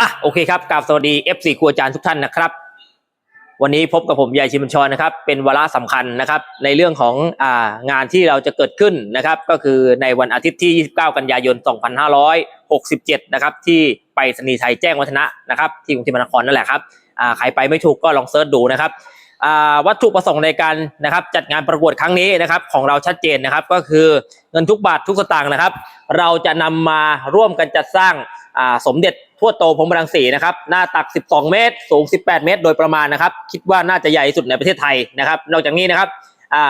อะโอเคครับกราบสวัสดี FC ครูอาจารย์ทุกท่านนะครับ วันนี้พบกับผมยายชิมชรนะครับ เป็นวาระสำคัญนะครับ ในเรื่องของอ่างานที่เราจะเกิดขึ้นนะครับ ก็คือในวันอาทิตย์ที่ 29 กันยายน 2567 นะครับ ที่ไปรษณีไทยแจ้งวัฒนะนะครับ ที่กรุงเทพมหานครนั่นแหละครับอ่าใครไปไม่ถูกก็ลองเซิร์ชดูนะครับอ่าวัตถุประสงค์ในการนะครับจัดงานประกวดครั้งนี้นะครับของเราชัดเจนนะครับก็คือเงินทุกบาททุกสตางค์นะครับ เราจะนำมาร่วมกันจัดสร้าง สมเด็จทั่วโตพรมรังสีนะครับหน้าตัก 12 เมตร สูง 18 เมตร โดยประมาณนะครับ คิดว่าน่าจะใหญ่สุดในประเทศไทยนะครับ นอกจากนี้นะครับ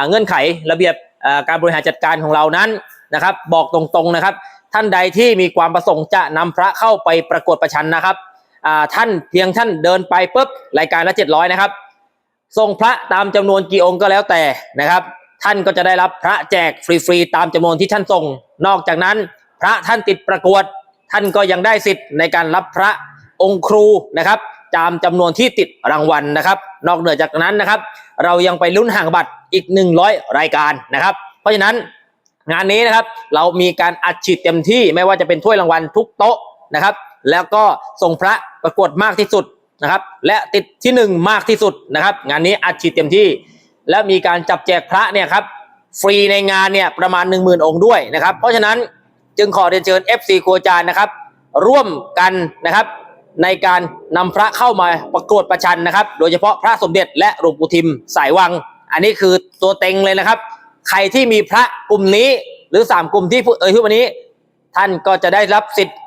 เงื่อนไขระเบียบการบริหารจัดการของเรานั้นนะครับ บอกตรงๆนะครับ ท่านใดที่มีความประสงค์จะนำพระเข้าไปประกวดประชันนะครับท่านเพียงท่านเดินไปปุ๊บรายการละ 700 นะครับส่งพระตามจำนวนกี่องค์ก็แล้วแต่นะครับ ท่านก็จะได้รับพระแจกฟรีๆตามจำนวนที่ท่านส่ง นอกจากนั้น พระท่านติดประกวด ท่านก็ยังได้สิทธิ์ในการรับพระองค์ครูนะครับตามจำนวนที่ติดรางวัลนะครับ นอกเหนือจากนั้นนะครับ เรายังไปลุ้นห่างบัตรอีก 100 รายการนะครับ เพราะฉะนั้นงานนี้นะครับเรามีการอัดฉีดเต็มที่ไม่ว่าจะเป็นถ้วยรางวัลทุกโต๊ะนะครับ แล้วก็ส่งพระประกวดมากที่สุดนะครับและติดที่หนึ่งมากที่สุดนะครับ งานนี้อัดฉีดเต็มที่ และมีการจับแจกพระเนี่ยครับฟรีในงานเนี่ยประมาณ 1 0,000 องค์ด้วยนะครับ เพราะฉะนั้น จึงขอเรียนเชิญ FC ครูอาจารย์นะครับ ร่วมกันนะครับ ในการนำพระเข้ามาประกวดประชันนะครับ โดยเฉพาะพระสมเด็จและหลวงปู่ทิมสายวัง อันนี้คือตัวเต็งเลยนะครับ ใครที่มีพระกลุ่มนี้หรือ 3 กลุ่มที่พูดเอ่ยที่วันนี้ ท่านก็จะได้รับสิทธิ์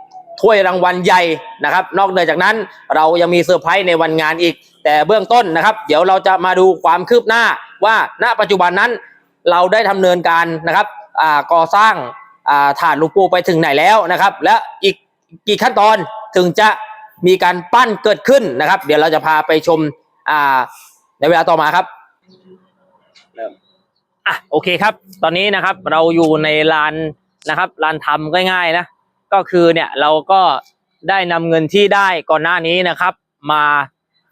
ถ้วยรางวัลใหญ่นะครับ นอกเหนือจากนั้นเรายังมีเซอร์ไพรส์ในวันงานอีก แต่เบื้องต้นนะครับ เดี๋ยวเราจะมาดูความคืบหน้าว่าณปัจจุบันนั้น เราได้ดำเนินการนะครับก่อสร้าง ฐานหลวงปู่ไปถึงไหนแล้วนะครับ และอีกกี่ขั้นตอนถึงจะมีการปั้นเกิดขึ้นนะครับ เดี๋ยวเราจะพาไปชมอ่าในเวลาต่อมาครับอะโอเคครับ ตอนนี้นะครับเราอยู่ในลานนะครับลานทำง่ายๆนะก็คือเนี่ยเราก็ได้นำเงินที่ได้ก่อนหน้านี้นะครับ มา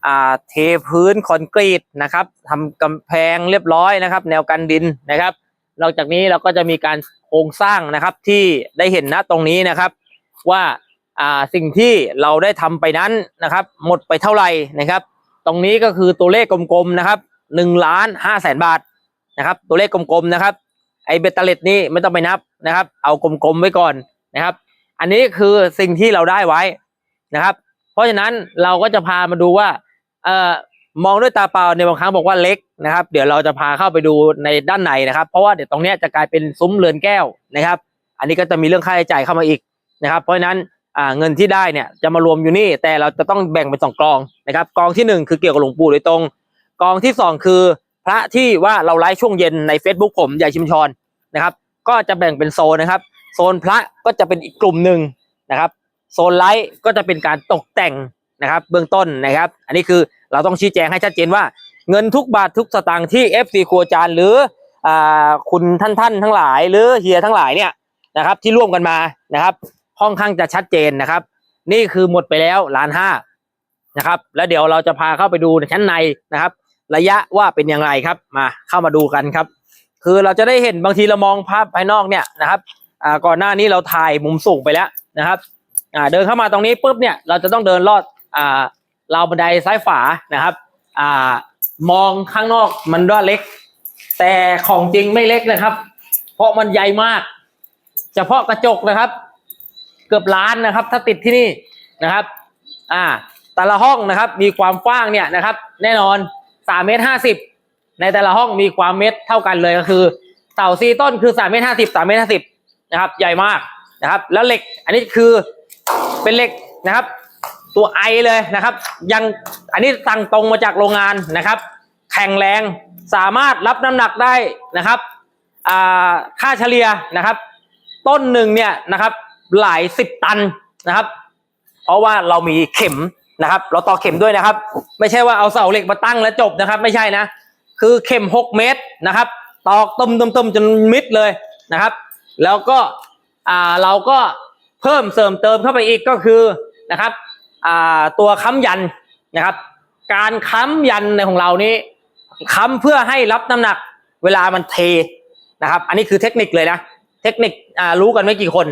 อ่าเทพื้นคอนกรีตนะครับทำกำแพงเรียบร้อยนะครับ แนวกันดินนะครับ นอกจากนี้เราก็จะมีการโครงสร้างนะครับที่ได้เห็นณตรงนี้นะครับว่าสิ่งที่เราได้ทำไปนั้นนะครับ หมดไปเท่าไหร่นะครับ ตรงนี้ก็คือตัวเลขกลมๆนะครับหนึ่งล้านห้าแสนบาทนะครับ ตัวเลขกลมๆนะครับ ไอเบตเตอร์เลตนี่ไม่ต้องไปนับนะครับ เอากลมๆไว้ก่อนนะครับ อันนี้คือสิ่งที่เราได้ไว้นะครับ เพราะฉะนั้นเราก็จะพามาดูว่าเอ่อ มองด้วยตาเปล่าในบางครั้งบอกว่าเล็กนะครับ เดี๋ยวเราจะพาเข้าไปดูในด้านในนะครับ เพราะว่าเดี๋ยวตรงนี้จะกลายเป็นซุ้มเรือนแก้วนะครับ อันนี้ก็จะมีเรื่องค่าใช้จ่ายเข้ามาอีกนะครับ เพราะฉะนั้นเงินที่ได้เนี่ยจะมารวมอยู่นี่ แต่เราจะต้องแบ่งเป็นสองกองนะครับ กองที่หนึ่งคือเกี่ยวกับหลวงปู่โดยตรง กองที่สองคือพระที่ว่าเราไลฟ์ช่วงเย็นใน Facebook ผมใหญ่ชิมชอนนะครับ ก็จะแบ่งเป็นโซนนะครับ โซนพระก็จะเป็นอีกกลุ่มหนึ่งนะครับ โซนไลฟ์ก็จะเป็นการตกแต่ง นะครับเบื้องต้นนะครับ อันนี้คือเราต้องชี้แจงให้ชัดเจนว่า เงินทุกบาททุกสตางค์ที่ FC ครัวจานหรืออ่าคุณท่านท่านทั้งหลาย หรือเฮียทั้งหลายเนี่ยนะครับ ที่ร่วมกันมานะครับค่อนข้างจะชัดเจนนะครับ นี่คือหมดไปแล้วล้านห้านะครับ แล้วเดี๋ยวเราจะพาเข้าไปดูในชั้นในนะครับ ระยะว่าเป็นยังไงครับมาเข้ามาดูกันครับ คือเราจะได้เห็นบางทีเรามองภาพภายนอกเนี่ยนะครับอ่าก่อนหน้านี้เราถ่ายมุมสูงไปแล้วนะครับอ่าเดินเข้ามาตรงนี้ปุ๊บเนี่ยเราจะต้องเดินลอด ราวบันไดซ้ายฝานะครับอมองข้างนอกมันว่าเล็ก แต่ของจริงไม่เล็กนะครับ เพราะมันใหญ่มาก เฉพาะกระจกนะครับ เกือบล้านนะครับ ถ้าติดที่นี่นะครับ อ่า แต่ละห้องนะครับ มีความกว้างเนี่ยนะครับ แน่นอนสามเมตรห้าสิบในแต่ละห้องมีความเมตรเท่ากันเลยก็คือเสาซีต้นคือสามเมตรห้าสิบสามเมตรห้าสิบนะครับ ใหญ่มากนะครับ แล้วเหล็กอันนี้คือเป็นเหล็กนะครับ ตัวไอเลยนะครับ ยังอันนี้สั่งตรงมาจากโรงงานนะครับ แข็งแรงสามารถรับน้ำหนักได้นะครับค่าเฉลี่ยนะครับ ต้นหนึ่งเนี่ยนะครับหลายสิบตันนะครับ เพราะว่าเรามีเข็มนะครับ เราต่อเข็มด้วยนะครับ ไม่ใช่ว่าเอาเสาเหล็กมาตั้งแล้วจบนะครับ ไม่ใช่นะ คือเข็มหกเมตรนะครับ ตอกต้มต้มต้มจนมิดเลยนะครับ แล้วก็เราก็เพิ่มเสริมเติมเข้าไปอีกก็คือนะครับ ตัวค้ำยันนะครับ การค้ำยันในของเรานี้ค้ำเพื่อให้รับน้ำหนักเวลามันเทนะครับ อันนี้คือเทคนิคเลยนะ เทคนิครู้กันไม่กี่คน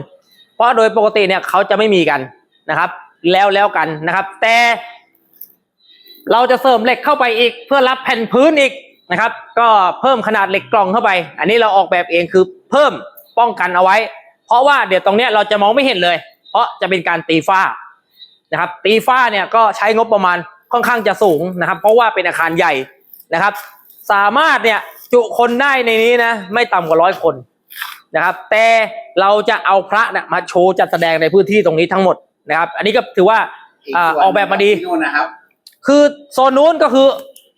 เพราะโดยปกติเนี่ยเขาจะไม่มีกันนะครับ แล้วแล้วกันนะครับ แต่เราจะเสริมเหล็กเข้าไปอีก เพื่อรับแผ่นพื้นอีกนะครับ ก็เพิ่มขนาดเหล็กกล่องเข้าไป อันนี้เราออกแบบเองคือเพิ่มป้องกันเอาไว้ เพราะว่าเดี๋ยวตรงเนี้ยเราจะมองไม่เห็นเลย เพราะจะเป็นการตีฝ้า นะครับตีฝ้าเนี่ยก็ใช้งบประมาณค่อนข้างจะสูงนะครับ เพราะว่าเป็นอาคารใหญ่นะครับ สามารถเนี่ยจุคนได้ในนี้นะไม่ต่ำกว่าร้อยคนนะครับ แต่เราจะเอาพระเนี่ยมาโชว์จัดแสดงในพื้นที่ตรงนี้ทั้งหมดนะครับ อันนี้ก็ถือว่าอ่าออกแบบมาดีที่นู่นนะครับ คือโซนนู้นก็คือ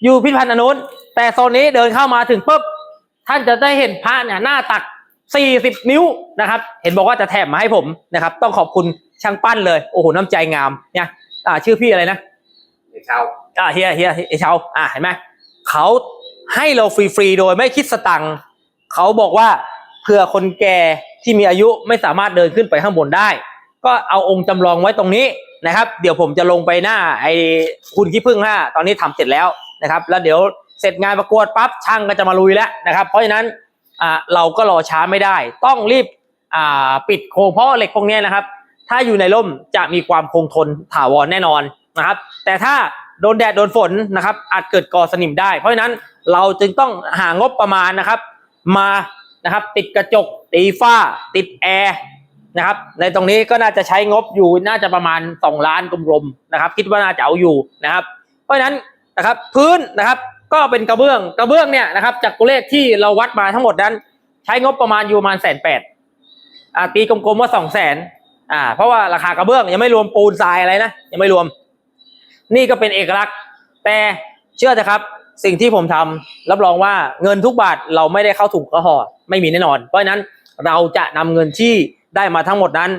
อยู่พิพิธภัณฑ์อันนู้น แต่โซนนี้เดินเข้ามาถึงปุ๊บท่านจะได้เห็นพระเนี่ยหน้าตัก 40 นิ้วนะครับ เห็นบอกว่าจะแถมมาให้ผมนะครับ ต้องขอบคุณ ช่างปั้นเลยโอ้โหน้ำใจงามเนี่ยอ่าชื่อพี่อะไรนะเดี๋ยวเช้าอ่าเฮียเฮียเอเชาอ่าเห็นไหมเขาให้เราฟรีๆโดยไม่คิดสตังค์เขาบอกว่าเผื่อคนแก่ที่มีอายุไม่สามารถเดินขึ้นไปข้างบนได้ ก็เอาองค์จำลองไว้ตรงนี้นะครับ เดี๋ยวผมจะลงไปหน้าไอ้คุณขี้ผึ้งห้าตอนนี้ทำเสร็จแล้วนะครับ แล้วเดี๋ยวเสร็จงานประกวดปั๊บช่างก็จะมาลุยแล้วนะครับ เพราะฉะนั้นอ่าเราก็รอช้าไม่ได้ ต้องรีบอ่าปิดโครงเพราะเหล็กพวกเนี้ยนะครับ ถ้าอยู่ในร่มจะมีความคงทนถาวรแน่นอนนะครับ แต่ถ้าโดนแดดโดนฝนนะครับ อาจเกิดก่อสนิมได้ เพราะฉะนั้นเราจึงต้องหางบประมาณนะครับ มานะครับ ติดกระจกตีฝ้า ติดแอร์นะครับ ในตรงนี้ก็น่าจะใช้งบอยู่น่าจะประมาณ 2 ล้านกลมๆนะครับ คิดว่าน่าจะเอาอยู่นะครับ เพราะฉะนั้นนะครับพื้นนะครับก็เป็นกระเบื้องกระเบื้องเนี่ยนะครับ จากตัวเลขที่เราวัดมาทั้งหมดนั้น ใช้งบประมาณอยู่ประมาณแสนแปดตีกลมๆว่าสองแสน อ่า เพราะว่าราคากระเบื้องยังไม่รวมปูนทรายอะไรนะยังไม่รวม นี่ก็เป็นเอกลักษณ์ แต่เชื่อเถอะครับ สิ่งที่ผมทำรับรองว่าเงินทุกบาทเราไม่ได้เข้าถุงกระห่อไม่มีแน่นอน เพราะฉะนั้นเราจะนำเงินที่ได้มาทั้งหมดนั้น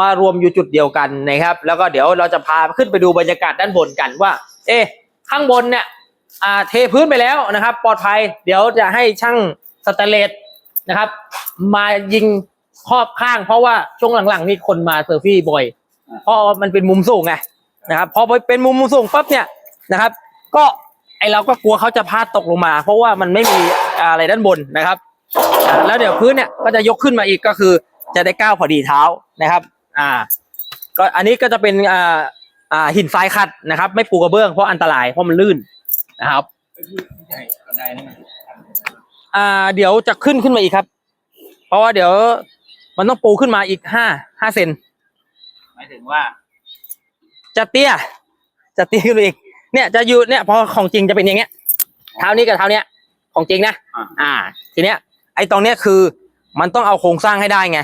มารวมอยู่จุดเดียวกันนะครับ แล้วก็เดี๋ยวเราจะพาขึ้นไปดูบรรยากาศด้านบนกันว่า เอ๊ข้างบนเนี่ยเทพื้นไปแล้วนะครับ ปลอดภัย เดี๋ยวจะให้ช่างสแตเลสนะครับ มายิง ครอบข้าง เพราะว่าช่วงหลังๆนี่คนมาเซอร์ฟี่บ่อยเพราะว่ามันเป็นมุมสูงไงนะครับ พอเป็นมุมสูงปั๊บเนี่ยนะครับ ก็ไอเราก็กลัวเขาจะพลาดตกลงมา เพราะว่ามันไม่มีอะไรด้านบนนะครับอ่าแล้วเดี๋ยวพื้นเนี่ยก็จะยกขึ้นมาอีกก็คือจะได้ก้าวพอดีเท้านะครับ อ่า ก็อันนี้ก็จะเป็นอ่าอ่าหินทรายขัดนะครับ ไม่ปูกระเบื้องเพราะอันตรายเพราะมันลื่นนะครับใหญ่กระไดนั่นน่ะอ่าเดี๋ยวจะขึ้นขึ้นมาอีกครับ เพราะว่าเดี๋ยว มันต้องปูขึ้นมาอีกห้าห้าเซนหมายถึงว่า จะเตี้ย จะเตี้ยขึ้นไปอีก เนี่ยจะอยู่เนี่ยพอของจริงจะเป็นอย่างเงี้ยเท้านี้กับเท้าเนี้ย ของจริงนะอ่า อ่า ทีเนี้ย ไอ้ตรงเนี้ยคือมันต้องเอาโครงสร้างให้ได้ไง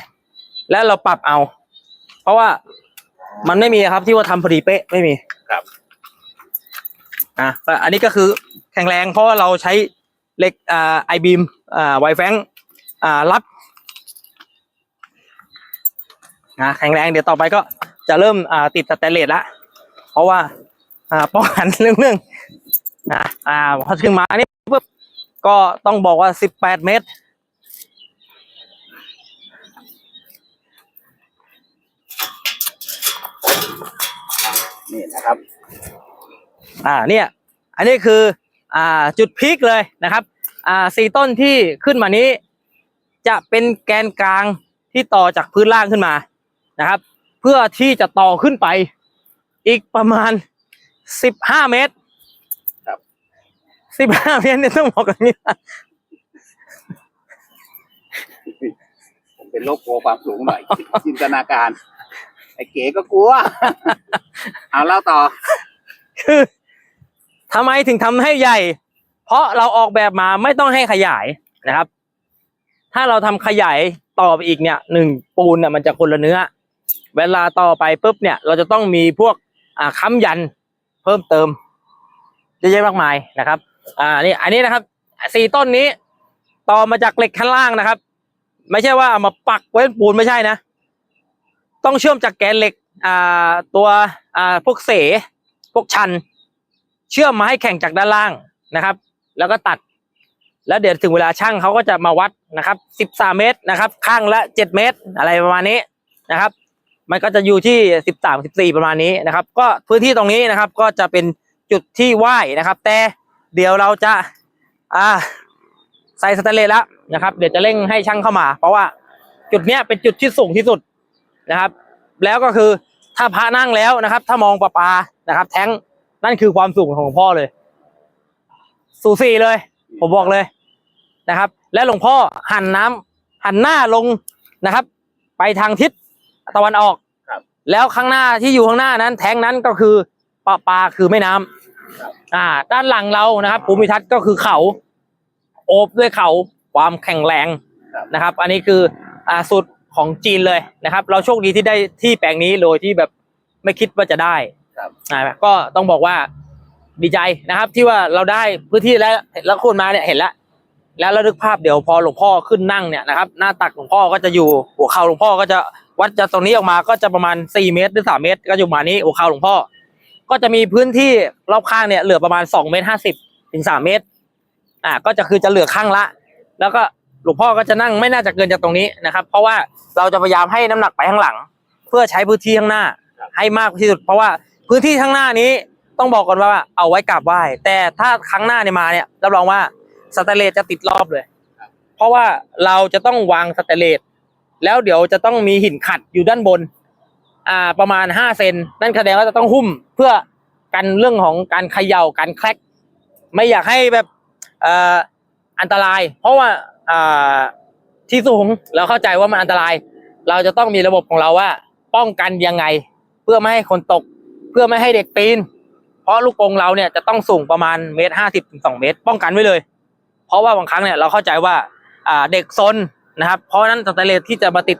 แล้วเราปรับเอา เพราะว่ามันไม่มีครับที่ว่าทำพอดีเป๊ะไม่มีครับ อะก็อันนี้ก็คือแข็งแรงเพราะว่าเราใช้เหล็กอ่าไอบีมอ่าไวแฟงอ่ารับ นะแข็งแรงเดี๋ยวต่อไปก็จะเริ่มอ่าติดสแตนเลสละเพราะว่าอ่าป้องกันเรื่องเรื่องนะอ่าพอถึงมานี่ปุ๊บก็ต้องบอกว่าสิบแปดเมตรนี่นะครับ อ่าเนี่ย อันนี้คืออ่าจุดพีคเลยนะครับ อ่าสี่ต้นที่ขึ้นมานี้ จะเป็นแกนกลางที่ต่อจากพื้นล่างขึ้นมา นะครับ เพื่อที่จะต่อขึ้นไปอีกประมาณสิบห้าเมตรครับสิบห้าเมตรเนี่ยต้องบอกอย่างนี้ว่าผมเป็นโรคกลัวความสูงหน่อย จินตนาการ ไอ้เก๋ก็กลัว เอาเล่าต่อ คือทำไมถึงทำให้ใหญ่ เพราะเราออกแบบมาไม่ต้องให้ขยายนะครับ ถ้าเราทำขยายต่อไปอีกเนี่ยหนึ่งปูนเนี่ยมันจะคนละเนื้อ เวลาต่อไปปุ๊บเนี่ยเราจะต้องมีพวกค้ำยันเพิ่มเติมเยอะแยะมากมายนะครับ อ่านี่อันนี้นะครับสี่ต้นนี้ต่อมาจากเหล็กข้างล่างนะครับ ไม่ใช่ว่าเอามาปักไว้นปูนไม่ใช่นะ ต้องเชื่อมจากแกนเหล็กอ่าตัวอ่าพวกเสพวกชัน เชื่อมมาให้แข่งจากด้านล่างนะครับ แล้วก็ตัด แล้วเดี๋ยวถึงเวลาช่างเขาก็จะมาวัดนะครับสิบสามเมตรนะครับ ข้างละเจ็ดเมตร อะไรประมาณนี้นะครับ มันก็จะอยู่ที่สิบสามสิบสี่ประมาณนี้นะครับ ก็พื้นที่ตรงนี้นะครับ ก็จะเป็นจุดที่ไหว้นะครับ แต่เดี๋ยวเราจะอ่าใส่สแตนเลสแล้วนะครับ เดี๋ยวจะเร่งให้ช่างเข้ามา เพราะว่าจุดเนี้ยเป็นจุดที่สูงที่สุดนะครับ แล้วก็คือถ้าพระนั่งแล้วนะครับ ถ้ามองประปานะครับ แท้งนั่นคือความสูงของหลวงพ่อเลย สูสีเลย ผมบอกเลยนะครับ และหลวงพ่อหันน้ำหันหน้าลงนะครับ ไปทางทิศ ตะวันออกครับ แล้วข้างหน้าที่อยู่ข้างหน้านั้น แท้งนั้นก็คือปลาปลาคือแม่น้ำครับอ่า ด้านหลังเรานะครับภูมิทัศน์ก็คือเขา โอบด้วยเขาความแข็งแรงครับนะครับ อันนี้คืออ่าสุดของจีนเลยนะครับ เราโชคดีที่ได้ที่แปลงนี้โดยที่แบบไม่คิดว่าจะได้ครับอ่าก็ต้องบอกว่าดีใจนะครับ ที่ว่าเราได้พื้นที่แล้วแล้วคนมาเนี่ยเห็นแล้วแล้วระลึกภาพเดี๋ยวพอหลวงพ่อขึ้นนั่งเนี่ยนะครับ หน้าตักหลวงพ่อก็จะอยู่หัวเข่าหลวงพ่อก็จะ วัดจากตรงนี้ออกมาก็จะประมาณ 4 เมตรหรือ 3 เมตร ก็อยู่ประมาณนี้หัวเข่าหลวงพ่อ ก็จะมีพื้นที่รอบข้างเนี่ยเหลือประมาณ 2 เมตร 50 ถึง 3 เมตร อ่า ก็จะคือจะเหลือข้างละ แล้วก็หลวงพ่อก็จะนั่งไม่น่าจะเกินจากตรงนี้นะครับ เพราะว่าเราจะพยายามให้น้ำหนักไปข้างหลัง เพื่อใช้พื้นที่ข้างหน้า ให้มากที่สุด เพราะว่าพื้นที่ข้างหน้านี้ต้องบอกก่อนว่าเอาไว้กราบไหว้ แต่ถ้าครั้งหน้าเนี่ยมาเนี่ยรับรองว่าสแตเลสจะติดรอบเลย เพราะว่าเราจะต้องวางสแตเลส แล้วเดี๋ยวจะต้องมีหินขัดอยู่ด้านบน อ่าประมาณห้าเซนนั่นแสดงว่าจะต้องหุ้มเพื่อกันเรื่องของการเขย่าการแคลกไม่อยากให้แบบอ่ออันตราย เพราะว่าอ่าที่สูงเราเข้าใจว่ามันอันตราย เราจะต้องมีระบบของเราว่า ป้องกันยังไง เพื่อไม่ให้คนตก เพื่อไม่ให้เด็กปีน เพราะลูกกรงเราเนี่ยจะต้องสูงประมาณเมตรห้าสิบถึงสองเมตร ป้องกันไว้เลย เพราะว่าบางครั้งเนี่ยเราเข้าใจว่าอ่าเด็กซน นะครับ เพราะฉะนั้นสแตนเลสที่จะมาติด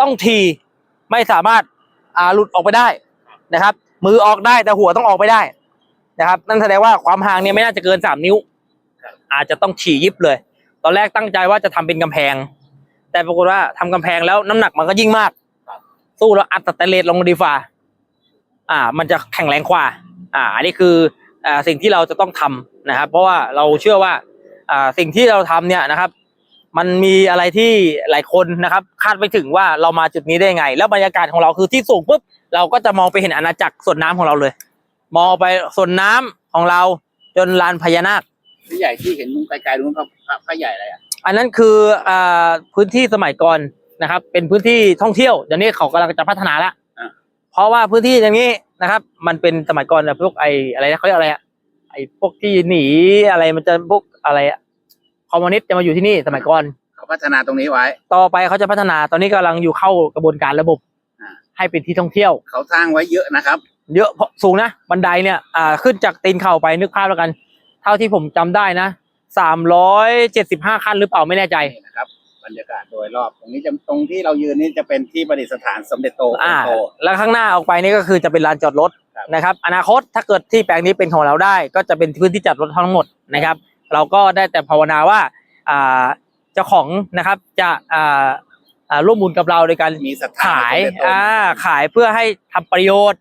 ต้องทีไม่สามารถอ่าหลุดออกไปได้นะครับ มือออกได้แต่หัวต้องออกไปได้นะครับ นั่นแสดงว่าความห่างเนี่ยไม่น่าจะเกินสามนิ้ว อาจจะต้องฉี่ยิบเลย ตอนแรกตั้งใจว่าจะทำเป็นกำแพง แต่ปรากฏว่าทำกำแพงแล้วน้ำหนักมันก็ยิ่งมาก สู้แล้วอัดสแตนเลสลงดีฟ้าอ่า มันจะแข็งแรงกว่า อ่า อันนี้คืออ่าสิ่งที่เราจะต้องทำนะครับ เพราะว่าเราเชื่อว่าอ่าสิ่งที่เราทำเนี่ยนะครับ มันมีอะไรที่หลายคนนะครับ คาดไม่ถึงว่าเรามาจุดนี้ได้ไง แล้วบรรยากาศของเราคือที่สูงปุ๊บเราก็จะมองไปเห็นอาณาจักรส่วนน้ำของเราเลย มองไปส่วนน้ำของเราจนลานพญานาคที่ใหญ่ที่เห็นไกลๆนู้นเขาเขาใหญ่อะไรอะอันนั้นคืออ่าพื้นที่สมัยก่อนนะครับ เป็นพื้นที่ท่องเที่ยวเดี๋ยวนี้เขากำลังจะพัฒนาแล้วอ่าเพราะว่าพื้นที่อย่างนี้นะครับ มันเป็นสมัยก่อนแบบพวกไออะไรนะเขาเรียกอะไรอะไอพวกที่หนีอะไรมันจะพวกอะไรอะ คอมมิวนิสต์จะมาอยู่ที่นี่สมัยก่อน เขาพัฒนาตรงนี้ไว้ ต่อไปเขาจะพัฒนาตอนนี้กำลังอยู่เข้ากระบวนการระบบ อ่า ให้เป็นที่ท่องเที่ยว เขาสร้างไว้เยอะนะครับ เยอะเพราะสูงนะบันไดเนี่ยอ่าขึ้นจากตีนเข่าไปนึกภาพแล้วกัน เท่าที่ผมจำได้นะสามร้อยเจ็ดสิบห้าขั้นหรือเปล่าไม่แน่ใจ นี่นะครับ บรรยากาศโดยรอบตรงนี้จะตรงที่เรายืนนี่จะเป็นที่ประดิษฐานสมเด็จโตองอ่าค์โต แล้วข้างหน้าออกไปนี่ก็คือจะเป็นลานจอดรถครับ นะครับ อนาคตถ้าเกิดที่แปลงนี้เป็นของเราได้ ก็จะเป็นพื้นที่จอดรถทั้งหมดนะครับ เราก็ได้แต่ภาวนาว่าอ่าเจ้าของนะครับจะอ่าอ่าร่วมบุญกับเราโดยการมีศรัทธาขายในสมเด็จโตอ่าขายเพื่อให้ทำประโยชน์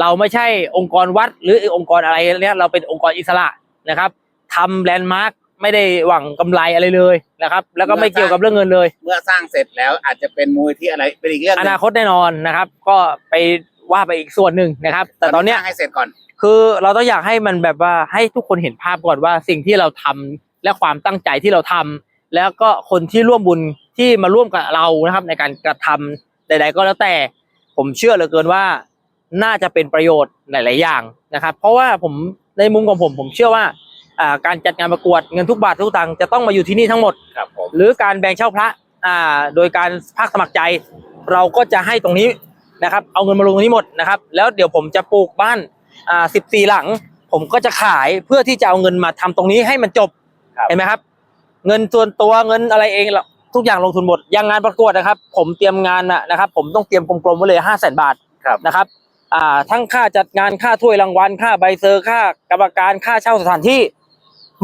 เราไม่ใช่องค์กรวัด หรือองค์กรอะไรเนี่ยเราเป็นองค์กรอิสระนะครับทำแลนด์มาร์คไม่ได้หวังกำไรอะไรเลยนะครับ แล้วก็ไม่เกี่ยวกับเรื่องเงินเลย เมื่อสร้างเสร็จแล้วอาจจะเป็นมูลที่อะไรเป็นอีกเรื่องหอนึ่งนาคตแน่นอนนะครับ ก็ไป ว่าไปอีกส่วนหนึ่งนะครับ แต่ตอนเนี้ยสร้างให้เสร็จก่อน คือเราต้องอยากให้มันแบบว่าให้ทุกคนเห็นภาพก่อนว่าสิ่งที่เราทำและความตั้งใจที่เราทำแล้วก็คนที่ร่วมบุญที่มาร่วมกับเรานะครับ ในการกระทำใด ๆ ก็แล้วแต่ ผมเชื่อเหลือเกินว่าน่าจะเป็นประโยชน์หลาย ๆ อย่างนะครับ เพราะว่าผมในมุมของผมผมเชื่อว่าอ่าการจัดงานประกวดเงินทุกบาททุกตังค์จะต้องมาอยู่ที่นี่ทั้งหมดครับผมหรือการแบ่งเช่าพระอ่าโดยการภาคสมัครใจ เราก็จะให้ตรงนี้ นะครับ เอาเงินมาลงตรงนี้หมดนะครับ แล้วเดี๋ยวผมจะปลูกบ้านอ่าสิบสี่หลัง ผมก็จะขายเพื่อที่จะเอาเงินมาทำตรงนี้ให้มันจบครับ เห็นไหมครับ เงินส่วนตัวเงินอะไรเองเราทุกอย่างลงทุนหมดอย่างงานประกวดนะครับ ผมเตรียมงานนะนะครับ ผมต้องเตรียมกลมๆไว้เลยห้าแสนบาทครับ นะครับอ่าทั้งค่าจัดงานค่าถ้วยรางวัลค่าใบเซอร์ค่ากรรมการค่าเช่าสถานที่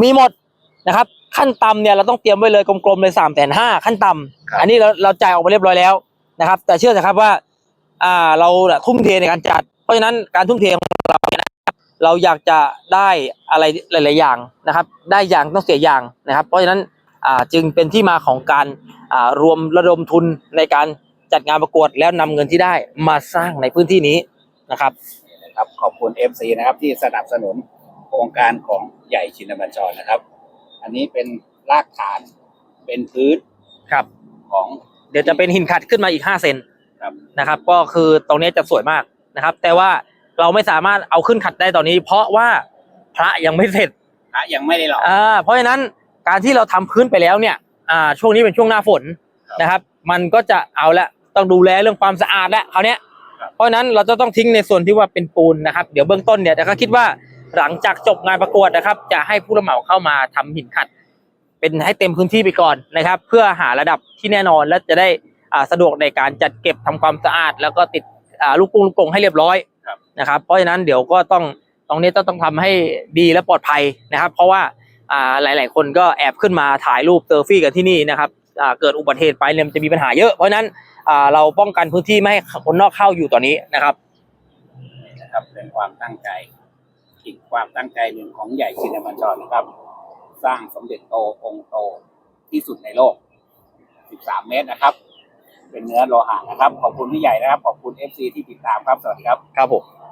มีหมดนะครับ ขั้นต่ำเนี่ยเราต้องเตรียมไว้เลยกลมๆเลยสามแสนห้าขั้นต่ำครับ อันนี้เราเราจ่ายออกไปเรียบร้อยแล้วนะครับ แต่เชื่อเถอะครับว่า อ่าเราน่ะทุ่มเทในการจัด เพราะฉะนั้นการทุ่มเทของเราเนี่ยนะครับเราอยากจะได้อะไรหลาย ๆ อย่างนะครับ ได้อย่างต้องเสียอย่างนะครับ เพราะฉะนั้นอ่าจึงเป็นที่มาของการอ่ารวมระดมทุนในการจัดงานประกวดแล้วนำเงินที่ได้มาสร้างในพื้นที่นี้นะครับนะครับขอบคุณ FC นะครับที่สนับสนุนโครงการของใหญ่ชินบัญชรนะครับ อันนี้เป็นรากฐานเป็นพื้นครับของเดี๋ยวจะเป็นหินขัดขึ้นมาอีกห้าเซน ครับ นะครับ ก็คือตรงนี้จะสวยมากนะครับ แต่ว่าเราไม่สามารถเอาขึ้นขัดได้ตอนนี้ เพราะว่าพระยังไม่เสร็จพระยังไม่ได้หล่ออ่าเพราะฉะนั้นการที่เราทำพื้นไปแล้วเนี่ยอ่าช่วงนี้เป็นช่วงหน้าฝนครับนะครับ มันก็จะเอาละต้องดูแลเรื่องความสะอาดแล้วคราวเนี้ยครับ เพราะฉะนั้นเราจะต้องทิ้งในส่วนที่ว่าเป็นปูนนะครับ เดี๋ยวเบื้องต้นเนี่ยแต่ก็คิดว่าหลังจากจบงานประกวดนะครับ จะให้ผู้รับเหมาเข้ามาทำหินขัด เป็นให้เต็มพื้นที่ไปก่อนนะครับ เพื่อหาระดับที่แน่นอนและจะได้อ่า สะดวกในการจัดเก็บทำความสะอาด แล้วก็ติดอ่าลูกกรงลูกกรงให้เรียบร้อยครับนะครับ เพราะฉะนั้นเดี๋ยวก็ต้องตรงนี้ต้องต้องทำให้ดีและปลอดภัยนะครับ เพราะว่าอ่าหลาย ๆ คนก็แอบขึ้นมาถ่ายรูปเซลฟี่กันที่นี่นะครับอ่าเกิดอุบัติเหตุไปเนี่ยมันจะมีปัญหาเยอะ เพราะฉะนั้นอ่าเราป้องกันพื้นที่ไม่ให้คนนอกเข้าอยู่ตอนนี้นะครับนี่นะครับเป็นความตั้งใจอีกความตั้งใจหนึ่งของใหญ่ชินบัญชรนะครับ สร้างสมเด็จโตองค์โตที่สุดในโลก 13 เมตรนะครับ เป็นเนื้อโลหะนะครับ ขอบคุณพี่ใหญ่นะครับ ขอบคุณ FC ที่ติดตามครับ สวัสดีครับ ครับผม